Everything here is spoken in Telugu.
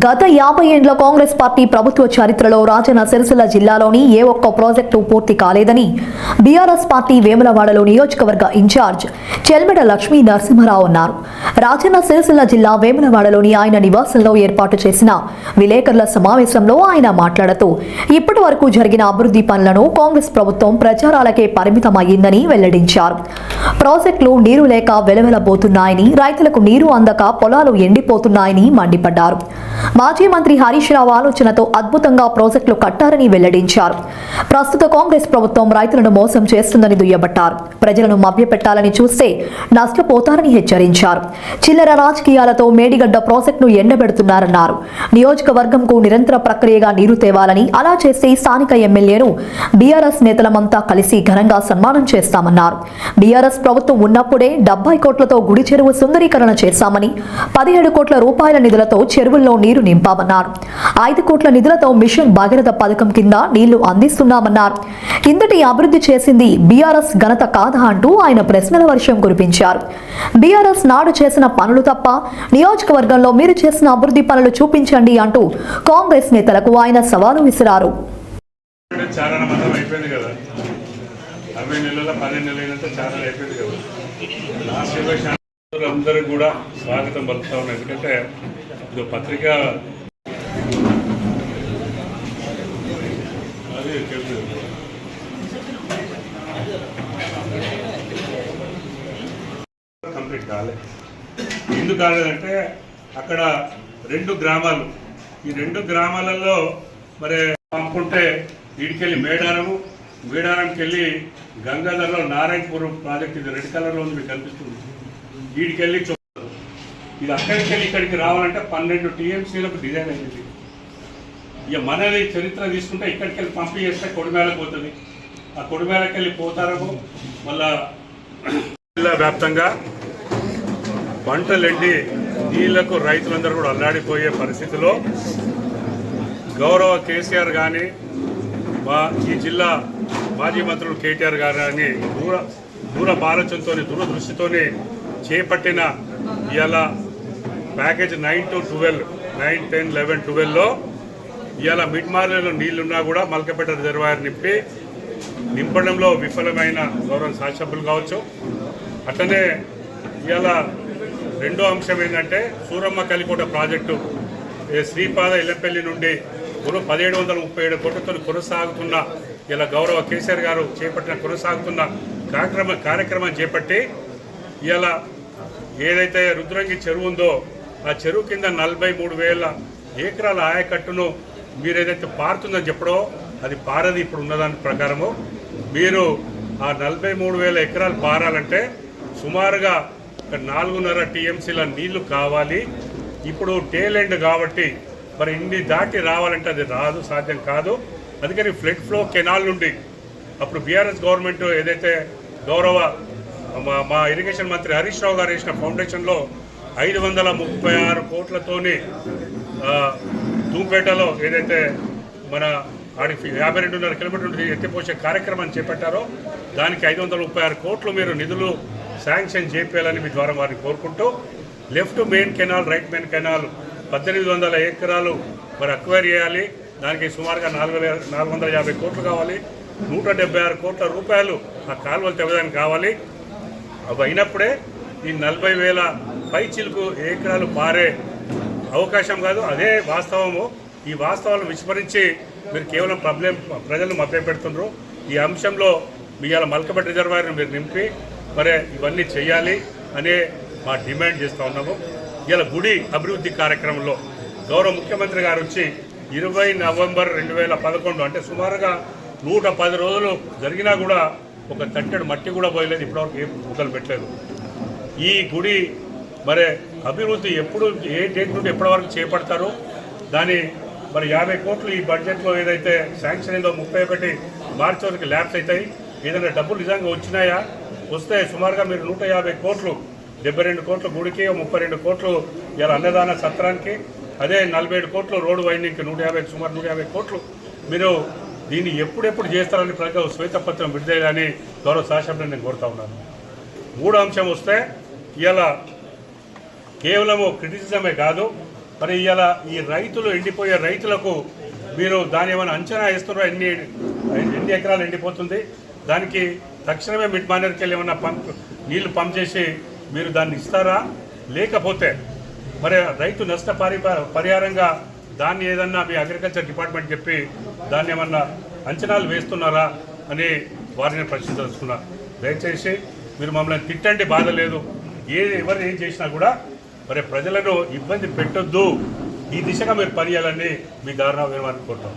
గత యాభై ఏండ్ల కాంగ్రెస్ పార్టీ ప్రభుత్వ చరిత్రలో రాజన్న సిరిసిల్ల జిల్లాలోని ఏ ఒక్క ప్రాజెక్టు పూర్తి కాలేదని బీఆర్ఎస్ పార్టీ వేములవాడలో నియోజకవర్గ ఇన్ఛార్జ్ చెల్మెడ లక్ష్మీ నరసింహరావు అన్నారు. రాజన్న సిరిసిల్ల జిల్లా వేములవాడలోని ఆయన నివాసంలో ఏర్పాటు చేసిన విలేకరుల సమావేశంలో ఆయన మాట్లాడుతూ ఇప్పటి వరకు జరిగిన అభివృద్ధి పనులను కాంగ్రెస్ ప్రభుత్వం ప్రచారాలకే పరిమితమయ్యిందని వెల్లడించారు. ప్రాజెక్టులు నీరు లేక వెలవెలబోతున్నాయని రైతులకు నీరు అందక పొలాలు ఎండిపోతున్నాయని మండిపడ్డారు. మాజీ మంత్రి హరీష్ రావు ఆలోచనతో అద్భుతంగా ప్రాజెక్టులు కట్టారని వెల్లడించారు. ప్రస్తుత కాంగ్రెస్ ప్రభుత్వం రైతులను మోసం చేస్తుందని దుయ్యబట్టారు. ప్రజలను మభ్యపెట్టాలని చూస్తే నష్టపోతారని హెచ్చరించారు. చిల్లర రాజకీయాలతో మేడిగడ్డ ప్రాజెక్టును ఎండబెడుతున్నారన్నారు. నియోజకవర్గంకు నిరంతర ప్రక్రియగా నీరు తేవాలని అలా చేస్తే స్థానిక ఎమ్మెల్యేను బీఆర్ఎస్ నేతలమంతా కలిసి ఘనంగా సన్మానం చేస్తామన్నారు. బీఆర్ఎస్ ప్రభుత్వం ఉన్నప్పుడే డెబ్బై కోట్లతో గుడి చెరువు సుందరీకరణ చేశామని పదిహేడు కోట్ల రూపాయల నిధులతో చెరువుల్లో నీరు నింపామన్నారు. ఐదు కోట్ల నిధులతో మిషన్ భగీరథ పథకం కింద నీళ్ళు అందిస్తున్నామన్నారు. ఇంతటి అభివృద్ధి చేసింది బీఆర్ఎస్ ఘనత కాదా అంటూ ఆయన ప్రశ్నల వర్షం కురిపించారు. బీఆర్ఎస్ నాడు చేసిన పనులు తప్ప నియోజకవర్గంలో మీరు చేసిన అభివృద్ధి పనులు చూపించండి అంటూ కాంగ్రెస్ నేతలకు ఆయన సవాలు విసిరారు. అరవై నెలల పన్నెండు అయిపోయింది కదా. లాస్ట్ ఇరవై శాతం అందరూ కూడా స్వాగతం పలుకుతా ఉన్నాం ఎందుకంటే ఇదో పత్రిక. అది తెలుసు. కంప్లీట్ కాలేదు ఎందుకు కాలేదంటే అక్కడ రెండు గ్రామాలు. ఈ రెండు గ్రామాలలో మరి పంపుంటే వీడికెళ్ళి మేడారము మేడారంకి వెళ్ళి గంగాధర్లో నారాయణపూర్ ప్రాజెక్ట్ ఇది రెడ్ కలర్లో ఉంది మీకు కనిపిస్తుంది. వీడికెళ్ళి ఇది అక్కడికి వెళ్ళి ఇక్కడికి రావాలంటే పన్నెండు టీఎంసీలకు డిజైన్ అయింది. ఇక మనది చరిత్ర తీసుకుంటే ఇక్కడికి వెళ్ళి పంపి చేస్తే కొడిమేళకు పోతుంది. ఆ కొడిమేళకి వెళ్ళి పోతారము మళ్ళా జిల్లా వ్యాప్తంగా పంటలెండి నీళ్ళకు రైతులందరూ కూడా అల్లాడిపోయే పరిస్థితిలో గౌరవ కేసీఆర్ కానీ మా ఈ జిల్లా మాజీ మంత్రులు కేటీఆర్ గారు కానీ దూర దూర ఆలోచనతో దూరదృష్టితోనే చేపట్టిన ఇలా package nine to twelve nine ten eleven ట్వెల్వ్లో ఇవాళ మిడ్ మార్లలో నీళ్ళున్నా కూడా మల్కపేట రిజర్వాయర్ నింపి నింపడంలో విఫలమైన గౌరవ శాసభ్యులు కావచ్చు. అట్లనే ఇవాళ రెండో అంశం ఏంటంటే సూరమ్మ కలికోట ప్రాజెక్టు. శ్రీపాద ఇల్లపల్లి నుండి పదిహేడు వందల ముప్పై ఏడు కోట్లతో కొనసాగుతున్న ఇలా గౌరవ కేసీఆర్ గారు చేపట్టిన కొనసాగుతున్న కార్యక్రమ కార్యక్రమం చేపట్టి ఇలా ఏదైతే రుద్రంగి చెరువు ఉందో ఆ చెరువు కింద నలభై మూడు వేల ఏకరాల ఆయకట్టును మీరు ఏదైతే పారుతుందని చెప్పడో అది పారది ఇప్పుడు ఉన్నదాని ప్రకారము. మీరు ఆ నలభై మూడు వేల ఎకరాలు పారాలంటే సుమారుగా ఒక నాలుగున్నర టీఎంసీల నీళ్ళు కావాలి. ఇప్పుడు టేల్ ఎండ్ కాబట్టి మరి ఇన్ని దాటి రావాలంటే అది రాదు సాధ్యం కాదు. అందుకని ఫ్లడ్ ఫ్లో కెనాల్ నుండి అప్పుడు బీఆర్ఎస్ గవర్నమెంట్ ఏదైతే గౌరవ మా మా ఇరిగేషన్ మంత్రి హరీష్ రావు గారు వేసిన ఫౌండేషన్లో ఐదు వందల ముప్పై ఆరు కోట్లతోని తూంపేటలో దూపేటలో ఏదైతే మన ఆడికి యాభై రెండున్నర కిలోమీటర్ ఎత్తిపోసే కార్యక్రమం చేపట్టారో దానికి ఐదు వందల ముప్పై ఆరు కోట్లు మీరు నిధులు శాంక్షన్ చేపేయాలని మీ ద్వారా వారిని కోరుకుంటూ left main canal right main canal పద్దెనిమిది వందల ఎకరాలు మరి అక్వైర్ చేయాలి. దానికి సుమారుగా నాలుగు వేల నాలుగు వందల యాభై కోట్లు కావాలి. నూట డెబ్బై ఆరు కోట్ల రూపాయలు ఆ కాలువలు తెవ్వడానికి కావాలి. అవి అయినప్పుడే ఈ నలభై వేల పై చిలుకు ఏకరాలు పారే అవకాశం కాదు. అదే వాస్తవము. ఈ వాస్తవాలను విస్మరించి మీరు కేవలం ప్రబ్లం ప్రజలను మభ్యపెడుతున్నారు ఈ అంశంలో మీ ఇలా మల్కపేట రిజర్వాయర్ని మీరు నింపి మరి ఇవన్నీ చేయాలి అనే మా డిమాండ్ చేస్తూ ఉన్నాము. ఇలా గుడి అభివృద్ధి కార్యక్రమంలో గౌరవ ముఖ్యమంత్రి గారు వచ్చి ఇరవై నవంబర్ రెండు వేల పదకొండు అంటే సుమారుగా నూట పది రోజులు జరిగినా కూడా ఒక తట్టెడు మట్టి కూడా పోయలేదు. ఇప్పటివరకు ఏ మొదలు పెట్టలేదు. ఈ గుడి మరి అభివృద్ధి ఎప్పుడు ఏ డేట్ నుండి ఎప్పటి వరకు చేపడతారు? దాని మరి యాభై కోట్లు ఈ బడ్జెట్లో ఏదైతే శాంక్షన్ అయిందో ముప్పై ఒకటి మార్చి వరకు ల్యాబ్స్ అవుతాయి. ఏదైనా డబ్బులు నిజంగా వచ్చినాయా? వస్తే సుమారుగా మీరు నూట యాభై కోట్లు డెబ్బై రెండు కోట్లు గుడికి ముప్పై రెండు కోట్లు ఇలా అన్నదాన సత్రానికి అదే నలభై ఏడు కోట్లు రోడ్డు వైండింగ్కి నూట యాభై సుమారు నూట యాభై కోట్లు. మీరు దీన్ని ఎప్పుడెప్పుడు చేస్తారని ప్రజలు శ్వేతపత్రం విడుదలని గౌరవ శాసనం నేను కోరుతా ఉన్నాను. మూడో అంశం వస్తే ఇలా కేవలము క్రిటిసిజమే కాదు మరి ఇవాళ ఈ రైతులు ఎండిపోయే రైతులకు మీరు దాని ఏమైనా అంచనా ఇస్తున్నారో ఎన్ని ఎన్ని ఎకరాలు ఎండిపోతుంది? దానికి తక్షణమే మిడ్ మానేర్కి వెళ్ళి ఏమన్నా పంప్ నీళ్ళు పంప్ చేసి మీరు దాన్ని ఇస్తారా? లేకపోతే మరి రైతు నష్ట పరి పరిహారంగా దాన్ని ఏదన్నా మీ అగ్రికల్చర్ డిపార్ట్మెంట్ చెప్పి దాన్ని ఏమన్నా అంచనాలు వేస్తున్నారా అని వారిని ప్రశ్నించదలుచుకున్నా దయచేసి మీరు మమ్మల్ని తిట్టండి బాధ లేదు. ఏ ఎవరు ఏం చేసినా కూడా మరి ప్రజలను ఇబ్బంది పెట్టొద్దు. ఈ దిశగా మీరు పనిచేయాలని మీ దారుణ మేము కోరుతాం.